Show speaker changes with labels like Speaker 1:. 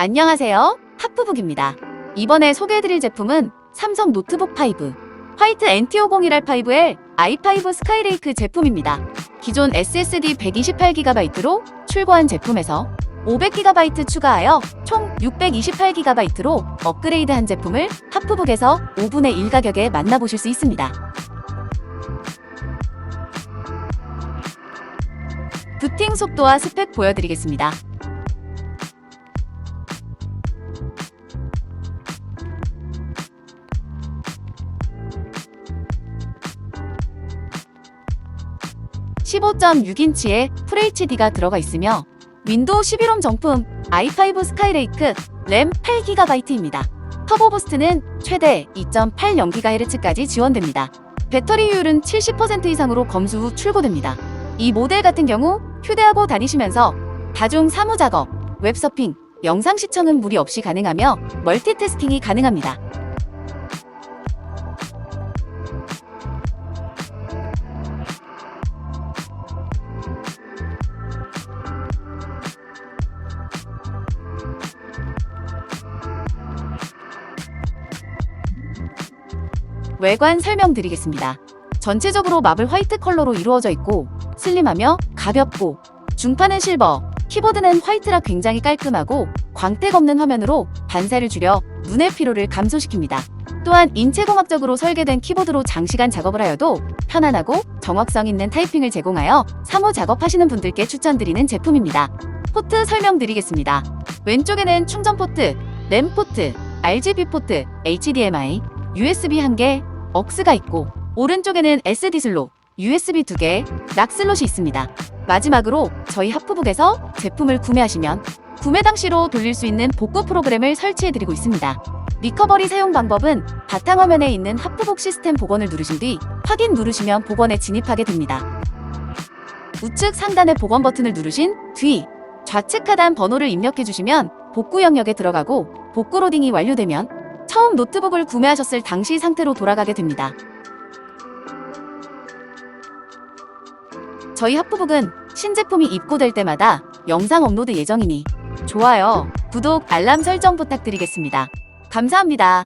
Speaker 1: 안녕하세요. 하프북입니다. 이번에 소개해드릴 제품은 삼성 노트북 5 화이트 NT5011 i5 스카이레이크 제품입니다. 기존 SSD 128GB로 출고한 제품에서 500GB 추가하여 총 628GB로 업그레이드한 제품을 하프북에서 5분의 1 가격에 만나보실 수 있습니다. 부팅 속도와 스펙 보여드리겠습니다. (15.6인치의) FHD가 들어가 있으며 윈도우 11홈 정품 i5 스카이레이크 램 8GB입니다. 터보 부스트는 최대 2.80GHz까지 지원됩니다. 배터리 효율은 70% 이상으로 검수 후 출고됩니다. 이 모델 같은 경우 휴대하고 다니시면서 다중 사무 작업, 웹서핑, 영상 시청은 무리 없이 가능하며 멀티태스킹이 가능합니다. 외관 설명드리겠습니다. 전체적으로 마블 화이트 컬러로 이루어져 있고 슬림하며 가볍고 중판은 실버, 키보드는 화이트라 굉장히 깔끔하고 광택 없는 화면으로 반사를 줄여 눈의 피로를 감소시킵니다. 또한 인체공학적으로 설계된 키보드로 장시간 작업을 하여도 편안하고 정확성 있는 타이핑을 제공하여 사무 작업하시는 분들께 추천드리는 제품입니다. 포트 설명드리겠습니다. 왼쪽에는 충전 포트, 램 포트, RGB 포트, HDMI, USB 1개, 억스가 있고 오른쪽에는 SD 슬롯, USB 2개, 락 슬롯이 있습니다. 마지막으로 저희 하프북에서 제품을 구매하시면 구매 당시로 돌릴 수 있는 복구 프로그램을 설치해드리고 있습니다. 리커버리 사용 방법은 바탕화면에 있는 하프북 시스템 복원을 누르신 뒤 확인 누르시면 복원에 진입하게 됩니다. 우측 상단의 복원 버튼을 누르신 뒤 좌측 하단 번호를 입력해 주시면 복구 영역에 들어가고 복구 로딩이 완료되면 처음 노트북을 구매하셨을 당시 상태로 돌아가게 됩니다. 저희 하프북은 신제품이 입고될 때마다 영상 업로드 예정이니 좋아요, 구독, 알람 설정 부탁드리겠습니다. 감사합니다.